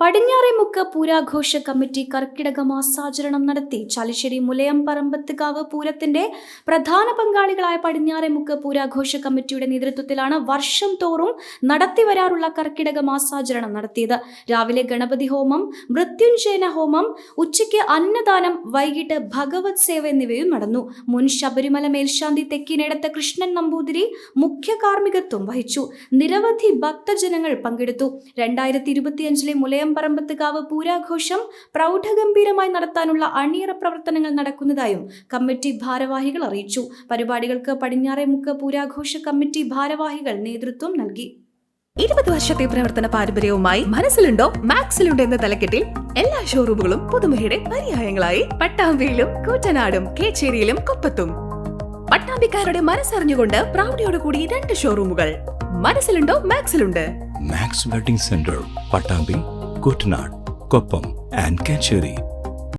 Padinjaremukku പൂരാഘോഷ committee കർക്കിടക മാസാചരണം നടത്തി ചാലിശ്ശേരി മുലയം പറമ്പത്തുകാവ് പൂരത്തിന്റെ പ്രധാന പങ്കാളികളായ പടിഞ്ഞാറേമുക്ക് പൂരാഘോഷ കമ്മിറ്റിയുടെ നേതൃത്വത്തിലാണ് വർഷം തോറും നടത്തിവരാറുള്ള കർക്കിടക മാസാചരണം നടത്തിയത്. രാവിലെ ഗണപതി ഹോമം മൃത്യുഞ്ജയന ഹോമം ഉച്ചയ്ക്ക് അന്നദാനം വൈകിട്ട് ഭഗവത് സേവ എന്നിവയും നടന്നു. മുൻ ശബരിമല മേൽശാന്തി തെക്കിനേടത്ത് കൃഷ്ണൻ നമ്പൂതിരി മുഖ്യ കാർമ്മികത്വം വഹിച്ചു. നിരവധി ഭക്തജനങ്ങൾ പങ്കെടുത്തു. രണ്ടായിരത്തി ഇരുപത്തിയഞ്ചിലെ മുലയം പറമ്പത്തുകാവ് പൂരാഘോഷം പ്രൗഢഗംഭീരമായി നടത്താനുള്ള അണിയറ പ്രവർത്തനങ്ങൾ നടക്കുന്നതായും കമ്മിറ്റി ഭാരവാഹികൾ അറിയിച്ചു. പരിപാടികൾക്ക് പടിഞ്ഞാറേമുക്ക് പൂരാഘോഷ കമ്മിറ്റി ഭാരവാഹികൾ നേതൃത്വം നൽകി. ഇരുപത് വർഷത്തെ പ്രവർത്തന പാരമ്പര്യവുമായി മനസ്സിലുണ്ടോ? മാക്സിലുണ്ടോ എന്ന തലക്കെട്ടിൽ എല്ലാ ഷോറൂമുകളും പുതുമയുടെ പര്യായങ്ങളായി. പട്ടാമ്പിയിലും കൂറ്റനാടും കേച്ചേരിയിലും കൊപ്പത്തും. പട്ടാമ്പിക്കാരുടെ മനസ്സറിഞ്ഞുകൊണ്ട് പ്രൗഢിയോടുകൂടി രണ്ട് ഷോറൂമുകൾ മനസ്സിലുണ്ടോ? മാക്സിലുണ്ട്. Max wedding centre Pattambi. Kuttanad Koppam and Kacheri